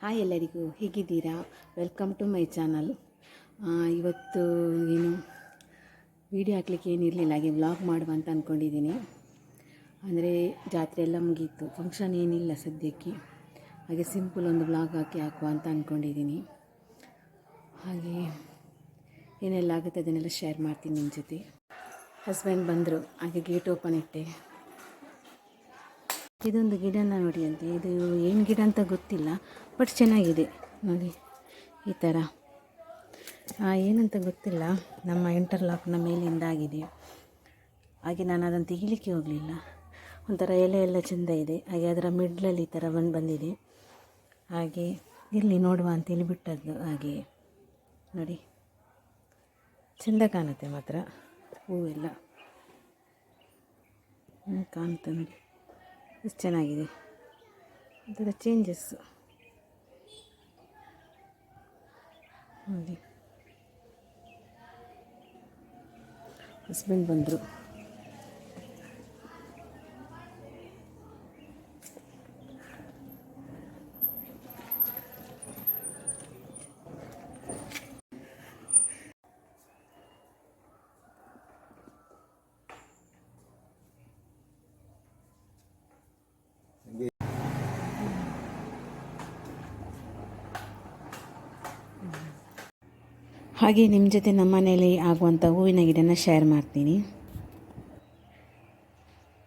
Hi ಎಲ್ಲರಿಗೂ, ಹೇಗಿದ್ದೀರಾ? Welcome to my channel ಇವತ್ತು ಏನು ವೀಡಿಯೋ ಹಾಕ್ಲಿಕ್ಕೆ ಏನಿರಲಿಲ್ಲ, ಹಾಗೆ ವ್ಲಾಗ್ ಮಾಡುವ ಅಂತ ಅಂದ್ಕೊಂಡಿದ್ದೀನಿ ಅಂದರೆ ಜಾತ್ರೆ ಎಲ್ಲ ಮುಗೀತು ಫಂಕ್ಷನ್ ಏನಿಲ್ಲ ಸದ್ಯಕ್ಕೆ. ಹಾಗೆ ಸಿಂಪಲ್ ಒಂದು ವ್ಲಾಗ್ ಹಾಕಿ ಹಾಕುವ ಅಂತ ಅಂದ್ಕೊಂಡಿದ್ದೀನಿ ಹಾಗೆ ಏನೆಲ್ಲ ಆಗುತ್ತೆ ಅದನ್ನೆಲ್ಲ ಶೇರ್ ಮಾಡ್ತೀನಿ ನಿಮ್ಮ ಜೊತೆ. ಹಸ್ಬೆಂಡ್ ಬಂದರು, ಹಾಗೆ ಗೇಟ್ ಓಪನ್ ಇಟ್ಟೆ. ಇದೊಂದು ಗಿಡನ ನೋಡಿ ಅಂತೆ, ಇದು ಏನು ಗಿಡ ಅಂತ ಗೊತ್ತಿಲ್ಲ. ಬಟ್ ಚೆನ್ನಾಗಿದೆ. ನೋಡಿ, ಈ ಥರ ಏನಂತ ಗೊತ್ತಿಲ್ಲ. ನಮ್ಮ ಇಂಟರ್ಲಾಕ್ನ ಮೇಲಿಂದ ಆಗಿದೆ ಹಾಗೆ ನಾನು ಅದನ್ನು ತೆಗಿಲಿಕ್ಕೆ ಹೋಗಲಿಲ್ಲ. ಒಂಥರ ಎಲೆ ಎಲ್ಲ ಚೆಂದ ಇದೆ. ಹಾಗೆ ಅದರ ಮಿಡ್ಲಲ್ಲಿ ಈ ಥರ ಬಂದು ಬಂದಿದೆ. ಹಾಗೆ ಇಲ್ಲಿ ನೋಡುವ ಅಂತೇಳಿ ಬಿಟ್ಟದ್ದು ಹಾಗೆ. ನೋಡಿ, ಚೆಂದ ಕಾಣುತ್ತೆ ಮಾತ್ರ ಹೂವೆಲ್ಲ. ಕಾಣುತ್ತೆ ನೋಡಿ. ಎಷ್ಟು ಚೆನ್ನಾಗಿದೆ. ಒಂಥರ ಚೇಂಜಸ್ ಹಸ್ಬೆಂಡ್ ಬಂದರು. ಹಾಗೆ ನಿಮ್ಮ ಜೊತೆ ನಮ್ಮ ಮನೆಯಲ್ಲಿ ಆಗುವಂಥ ಹೂವಿನ ಗಿಡನ ಶೇರ್ ಮಾಡ್ತೀನಿ.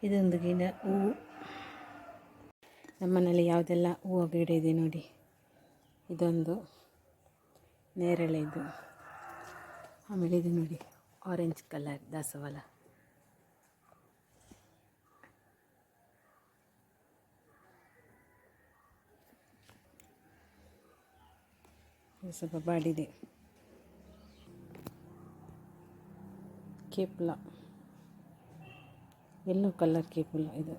ಇದೊಂದು ಗಿಡ ಹೂವು ನಮ್ಮ ಮನೆಯಲ್ಲಿ ಯಾವುದೆಲ್ಲ ಹೂವು ಗಿಡ ಇದೆ ನೋಡಿ. ಇದೊಂದು ನೇರಳೆ ಇದು ಆಮೇಲೆ ಇದು ನೋಡಿ ಆರೆಂಜ್ ಕಲರ್ ದಾಸವಾಳ. ಸ್ವಲ್ಪ ಬಾಡಿದೆ. ಕೇಪ್ಲ. ಎಲ್ಲೋ ಕಲರ್ ಕೇಪುಲ ಇದು.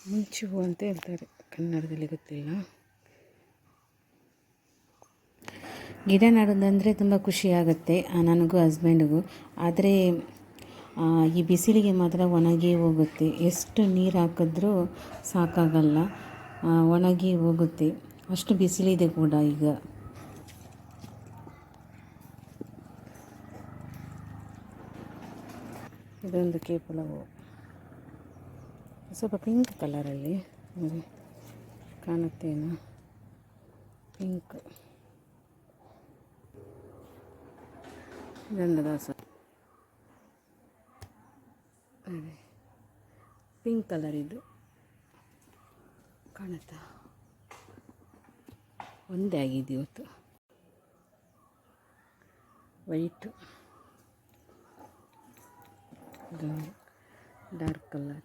ಮುಂಚೆ ಹೂ ಅಂತ ಹೇಳ್ತಾರೆ. ಕನ್ನಡದಲ್ಲಿ ಗೊತ್ತಿಲ್ಲ. ಗಿಡ ನೆಡೋದಂದರೆ ತುಂಬ ಖುಷಿಯಾಗುತ್ತೆ ನನಗೂ ಹಸ್ಬೆಂಡಿಗೂ. ಆದರೆ ಈ ಬಿಸಿಲಿಗೆ ಮಾತ್ರ ಒಣಗಿ ಹೋಗುತ್ತೆ. ಎಷ್ಟು ನೀರು ಹಾಕಿದ್ರೂ ಸಾಕಾಗಲ್ಲ. ಒಣಗಿ ಹೋಗುತ್ತೆ. ಅಷ್ಟು ಬಿಸಿಲಿದೆ ಕೂಡ ಈಗ. ಇದೊಂದು ಕೇಪುಲವು ಸ್ವಲ್ಪ ಪಿಂಕ್ ಕಲರಲ್ಲಿ ನೋಡಿ ಕಾಣುತ್ತೇನು ಪಿಂಕ್ ಇದೊಂದು ದಾಸ. ಅದೇ. ಪಿಂಕ್ ಕಲರ್ ಇದು ಕಾಣುತ್ತಾ? ಒಂದೇ ಆಗಿದೆ ಇವತ್ತು. ವೈಟು ಡಾರ್ಕ್ ಕಲರ್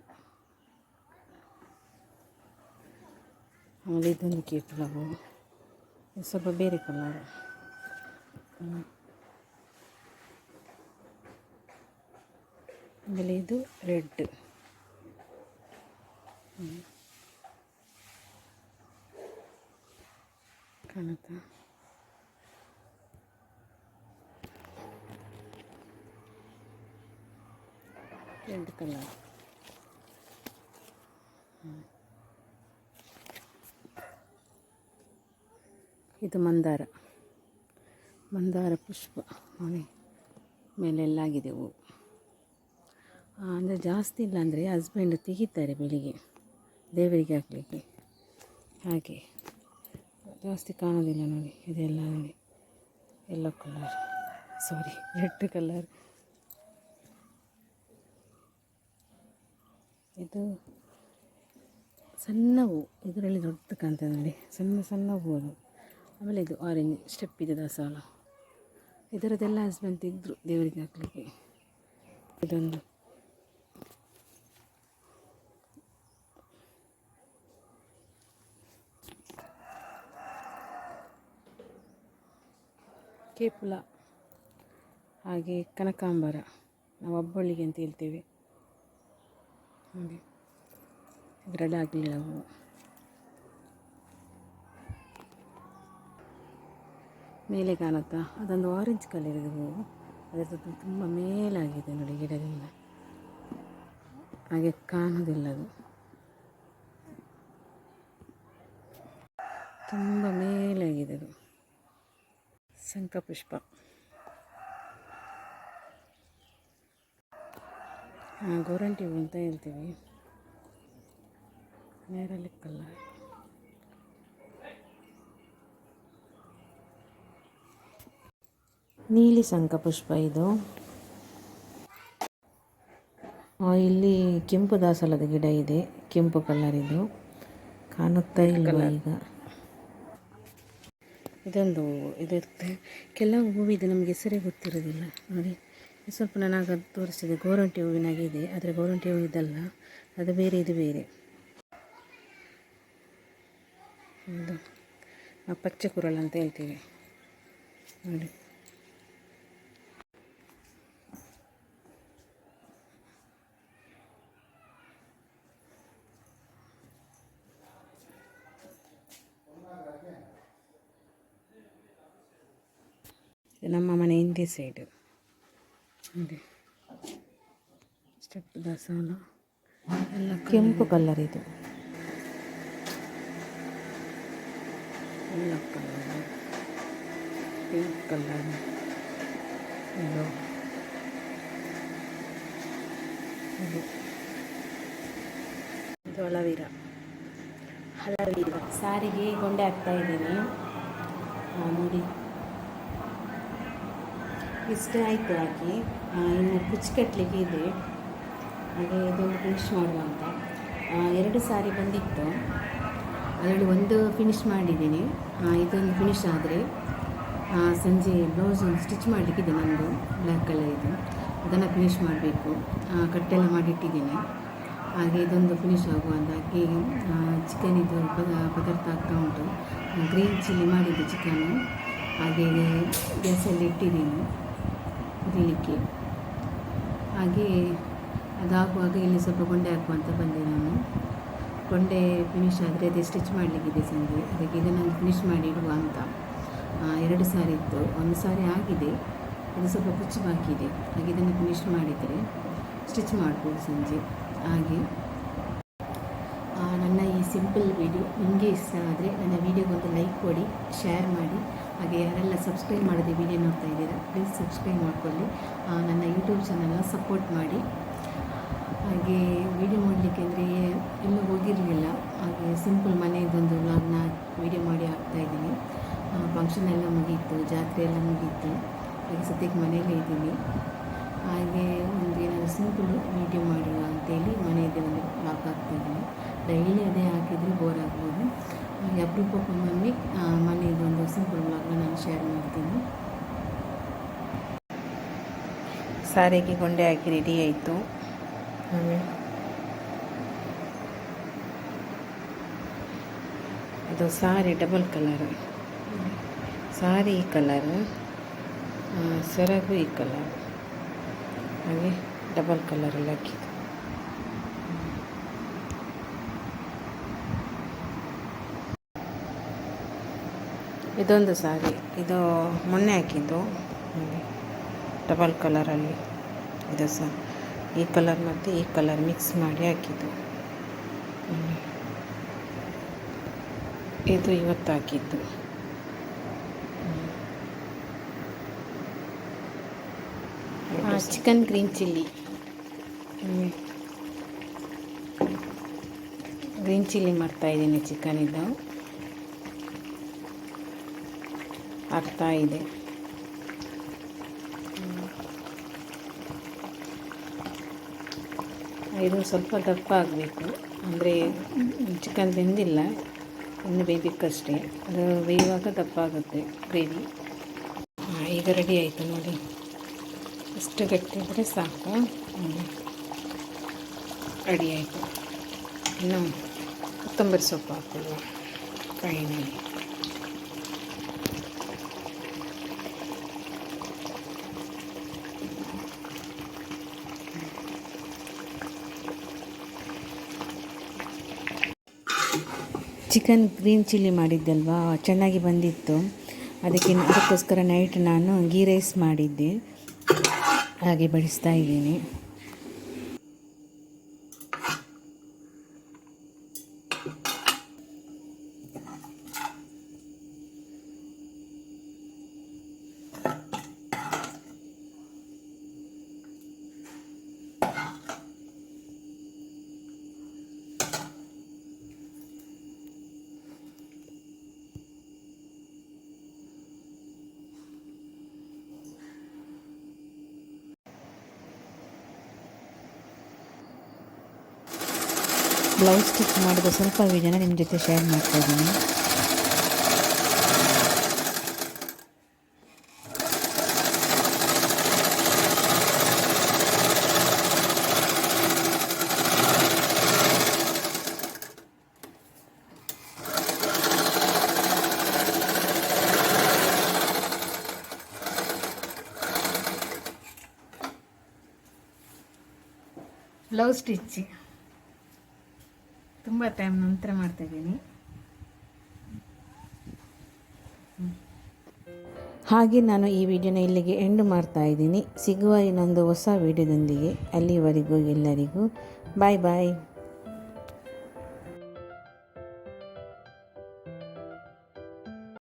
ಆಮೇಲೆ ಇದೊಂದು ಕೇಪುಲವು ಇದು ಸ್ವಲ್ಪ ಬೇರೆ ಕಲರ್ ಆಮೇಲೆ ಇದು ರೆಡ್ ಕಾಣುತ್ತಾ. ರೆಡ್ ಕಲರ್ ಇದು ಮಂದಾರ. ಮಂದಾರ ಪುಷ್ಪ. ನೋಡಿ, ಮೇಲೆಲ್ಲಾಗಿದೆ ಅಂದರೆ ಜಾಸ್ತಿ ಇಲ್ಲ ಅಂದರೆ ಹಸ್ಬೆಂಡ್ ತೆಗಿತಾರೆ ಬೆಳಿಗ್ಗೆ. ದೇವರಿಗೆ ಹಾಕಲಿಕ್ಕೆ. ಹಾಗೆ. ಜಾಸ್ತಿ ಕಾಣೋದಿಲ್ಲ ನೋಡಿ, ಇದೆಲ್ಲ ನೋಡಿ. Yellow colour sari red colour ಇದು ಸಣ್ಣ ಹೂ. ಇದರಲ್ಲಿ ದೊಡ್ಡ ಕಾಣ್ತದೆ ನೋಡಿ, ಸಣ್ಣ ಸಣ್ಣ ಹೂವು ಅದು. ಆಮೇಲೆ ಇದು ಆರೆಂಜ್ ಸ್ಟೆಪ್ ಇದೆ ದಾಸವಾಳ. ಇದರದ್ದೆಲ್ಲ ಹಸ್ಬೆಂಡ್ ತೆಗೆದ್ರು ದೇವರಿಗೆ ಹಾಕಲಿಕ್ಕೆ ಇದೊಂದು ಕೇಪುಲ, ಹಾಗೆ ಕನಕಾಂಬರ, ನಾವು ಒಬ್ಬಳಿಗೆ ಅಂತ ಹೇಳ್ತೇವೆ. ಹಾಗೆ ಹೂವು ಮೇಲೆ ಕಾಣುತ್ತಾ ಅದೊಂದು ಆರೆಂಜ್ ಕಲರ್ ಇದೆ ಹೂವು ಅದರದ್ದು ತುಂಬ ಮೇಲಾಗಿದೆ ನೋಡಿ ಗಿಡದಿಂದ ಹಾಗೆ ಕಾಣೋದಿಲ್ಲ ಅದು. ತುಂಬ ಮೇಲಾಗಿದೆ ಅದು. ಶಂಖಪುಷ್ಪ ಹಾಂ ಗೋರಂಟಿ ಹೂ ಅಂತ ಹೇಳ್ತೀವಿ. ನೇರಲಿಕ್ಕಲ್ಲ ನೀಲಿ ಶಂಖಪುಷ್ಪ ಇದು. ಇಲ್ಲಿ ಕೆಂಪು ದಾಸಲದ ಗಿಡ ಇದೆ. ಕೆಂಪು ಕಲರ್ ಇದು. ಕಾಣುತ್ತಾ ಇಲ್ಲ ಈಗ? ಇದೊಂದು ಇದಿರುತ್ತೆ. ಕೆಲವು ಹೂವಿದೆ ನಮಗೆ ಹೆಸರೇ ಗೊತ್ತಿರೋದಿಲ್ಲ ನೋಡಿ, ಸ್ವಲ್ಪ ನನಗೆ ಅದು ತೋರಿಸಿದೆ ಗೋರಂಟಿ ಇದೆ. ಆದರೆ ಗೋರಂಟಿ ಹೂವು ಇದಲ್ಲ. ಅದು ಬೇರೆ, ಇದು ಬೇರೆ. ಇದು ನಾವು ಪಚ್ಚೆ ಕುರಳ ಅಂತ ಹೇಳ್ತೀವಿ. ನೋಡಿ. ಇದು ನಮ್ಮ ಮನೆ ಹಿಂದೆ ಸೈಡು ನೋಡಿ ಸ್ಟೆಪ್ ದಾಸವಾಳ ಎಲ್ಲ ಕೆಂಪು ಕಲರ್ ಇದು. ಎಲ್ಲ ಕಲರ್ ಪಿಂಕ್ ಕಲರ್ ಇದು ಇದು. ಇದು ಹಳವೀರ ಹಳವೀರ ಸಾರಿಗೆ ಗೊಂಡೆ ಹಾಕ್ತಾ ಇದ್ದೀನಿ. ನೋಡಿ. ಇಷ್ಟೇ ಆಯಿತು ಹಾಕಿ ಇನ್ನು ಕುಚ್ಚು ಕಟ್ಟಲಿಕ್ಕೆ ಇದೆ. ಹಾಗೆ ಇದೊಂದು ಫಿನಿಶ್ ಮಾಡುವ ಅಂತ. ಎರಡು ಸಾರಿ ಬಂದಿತ್ತು. ಅದರಲ್ಲಿ ಒಂದು ಫಿನಿಶ್ ಮಾಡಿದ್ದೀನಿ. ಇದೊಂದು ಫಿನಿಶ್ ಆದರೆ ಸಂಜೆ ಬ್ಲೌಸ್ ಒಂದು ಸ್ಟಿಚ್ ಮಾಡಲಿಕ್ಕಿದೆ ನನ್ನದು ಬ್ಲ್ಯಾಕ್ ಕಲರ್ ಇದು. ಅದನ್ನು ಫಿನಿಶ್ ಮಾಡಬೇಕು. ಕಟ್ಟೆಲ್ಲ ಮಾಡಿಟ್ಟಿದ್ದೀನಿ. ಹಾಗೆ ಇದೊಂದು ಫಿನಿಶ್ ಆಗುವಂತ ಹಾಗೆ ಚಿಕನ್ ಇದು ಪದ- ಪದಾರ್ಥ ಆಗ್ತಾ ಉಂಟು. ಗ್ರೀನ್ ಚಿಲ್ಲಿ ಮಾಡಿದ್ದು ಚಿಕನ್ನು ಹಾಗೆ ಗ್ಯಾಸಲ್ಲಿ ಇಟ್ಟಿದ್ದೀನಿ. ಹುರಿಲಿಕ್ಕೆ ಹಾಗೆ ಅದಾಗುವಾಗ ಇಲ್ಲಿ ಸ್ವಲ್ಪ ಗೊಂಡೆ ಹಾಕುವಂತ ಬಂದೆ ನಾನು. ಗೊಂಡೆ ಫಿನಿಶ್ ಆದರೆ ಅದೇ ಸ್ಟಿಚ್ ಮಾಡಲಿಕ್ಕಿದೆ ಸಂಜೆ. ಅದಕ್ಕೆ ಇದನ್ನು ಫಿನಿಶ್ ಮಾಡಿ ಇಡುವ ಅಂತ. ಎರಡು ಸಾರಿ ಇತ್ತು. ಒಂದು ಸಾರಿ ಆಗಿದೆ. ಅದು ಸ್ವಲ್ಪ ಕುಚ್ಚು ಬಾಕಿ ಇದೆ. ಹಾಗೆ ಇದನ್ನು ಫಿನಿಶ್ ಮಾಡಿದರೆ ಸ್ಟಿಚ್ ಮಾಡ್ಬೋದು ಸಂಜೆ. ಹಾಗೆ ನನ್ನ ಈ ಸಿಂಪಲ್ ವಿಡಿಯೋ ನಿಮಗೆ ಇಷ್ಟ ಆದರೆ ನನ್ನ ವಿಡಿಯೋಗೊಂದು ಲೈಕ್ ಕೊಡಿ ಶೇರ್ ಮಾಡಿ. ಹಾಗೆ ಯಾರೆಲ್ಲ ಸಬ್ಸ್ಕ್ರೈಬ್ ಮಾಡದೆ ವಿಡಿಯೋ ನೋಡ್ತಾ ಇದ್ದೀರಾ ಪ್ಲೀಸ್ ಸಬ್ಸ್ಕ್ರೈಬ್ ಮಾಡಿಕೊಳ್ಳಿ. ನನ್ನ ಯೂಟ್ಯೂಬ್ ಚಾನಲ್ನ ಸಪೋರ್ಟ್ ಮಾಡಿ. ಹಾಗೆ ವಿಡಿಯೋ ಮಾಡಲಿಕ್ಕೆ ಅಂದರೆ ಎಲ್ಲೂ ಹೋಗಿರಲಿಲ್ಲ. ಹಾಗೆ ಸಿಂಪಲ್ ಮನೆಯದೊಂದು ವ್ಲಾಗ್ನ ವಿಡಿಯೋ ಮಾಡಿ ಹಾಕ್ತಾಯಿದ್ದೀನಿ ಫಂಕ್ಷನ್ ಎಲ್ಲ ಮುಗೀತು, ಜಾತ್ರೆ ಎಲ್ಲ ಮುಗೀತು. ಹಾಗೆ ಸದ್ಯಕ್ಕೆ ಮನೆಯಲ್ಲೇ ಇದ್ದೀನಿ. ಹಾಗೆ ಒಂದು ಏನಾದರೂ ಸಿಂಪಲ್ ವಿಡಿಯೋ ಮಾಡುವ ಅಂತೇಳಿ ಮನೆಯದೇ ಒಂದು ವ್ಲಾಗ್ ಹಾಕ್ತಾಯಿದ್ದೀನಿ ಡೈಲಿ ಅದೇ ಹಾಕಿದರೆ ಬೋರ್ ಆಗ್ಬೋದು. ಹಾಗೆ ಅಪರೂಪಕ್ಕೊಮ್ಮೆ ಮನೆಯದೊಂದು ಸಿಂಪಲ್ ಬ್ಲಾಗ್ನ ನಾನು ಶೇರ್ ಮಾಡ್ತೀನಿ. ಸಾರಿಗೆ ಗೊಂಡೆ ಹಾಕಿ ರೆಡಿ ಆಯಿತು. ಇದು ಸಾರಿ ಡಬಲ್ ಕಲರ್ ಸಾರಿ ಈ ಕಲರ್ ಸೆರಗು ಈ ಕಲರ್ ಹಾಗೆ ಡಬಲ್ ಕಲರಲ್ಲಿ ಹಾಕಿದ್ದು. ಇದೊಂದು ಸಾರಿ. ಇದು ಮೊನ್ನೆ ಹಾಕಿದ್ದು. ಡಬಲ್ ಕಲರಲ್ಲಿ ಇದು ಸಹ ಈ ಕಲರ್ ಮತ್ತು ಈ ಕಲರ್ ಮಿಕ್ಸ್ ಮಾಡಿ ಹಾಕಿದ್ದು. ಇದು ಇವತ್ತು ಹಾಕಿದ್ದು. Chicken green chilli green chilli ಮಾಡ್ತಾ ಇದ್ದೀನಿ ಆಗ್ತಾ ಇದೆ. ಇದು ಸ್ವಲ್ಪ ದಪ್ಪ ಆಗಬೇಕು. ಅಂದರೆ ಚಿಕನ್ ಬೆಂದಿಲ್ಲ. ಇನ್ನು ಬೇಯಬೇಕಷ್ಟೇ ಅದು ಬೇಯುವಾಗ ದಪ್ಪ ಆಗುತ್ತೆ ಗ್ರೇವಿ. ಈಗ ರೆಡಿ ಆಯಿತು ನೋಡಿ. ಇಷ್ಟು ಗಟ್ಟಿ ಇದ್ದರೆ ಸಾಕು. ರೆಡಿ ಆಯಿತು. ಇನ್ನು ಕೊತ್ತಂಬರಿ ಸೊಪ್ಪು ಹಾಕೊಳ್ಳುವ. ಫೈನಲಿ ಚಿಕನ್ ಗ್ರೀನ್ ಚಿಲ್ಲಿ ಮಾಡಿದ್ದಲ್ವಾ? ಚೆನ್ನಾಗಿ ಬಂದಿತ್ತು. ಅದಕ್ಕೆ ಅದಕ್ಕೋಸ್ಕರ ನೈಟ್ ನಾನು ಗೀ ರೈಸ್ ಮಾಡಿದ್ದೆ. ಹಾಗೆ ಬಡಿಸ್ತಾ ಇದ್ದೀನಿ. ಬ್ಲೌಸ್ ಸ್ಟಿಚ್ ಮಾಡಿದ ಸ್ವಲ್ಪ ವೀಡಿಯೋನ ನಿಮ್ಮ ಜೊತೆ ಶೇರ್ ಮಾಡ್ತಾ ಇದ್ದೀನಿ ಬ್ಲೌಸ್ ಸ್ಟಿಚ್ ತುಂಬ ಟೈಮ್ ನಂತರ ಮಾಡ್ತಾಯಿದ್ದೀನಿ ಹಾಗೆ ನಾನು ಈ ವಿಡಿಯೋನ ಇಲ್ಲಿಗೆ ಎಂಡ್ ಮಾಡ್ತಾ ಇದ್ದೀನಿ. ಸಿಗುವ ಇನ್ನೊಂದು ಹೊಸ ವಿಡಿಯೋದೊಂದಿಗೆ ಅಲ್ಲಿವರೆಗೂ ಎಲ್ಲರಿಗೂ ಬಾಯ್ ಬಾಯ್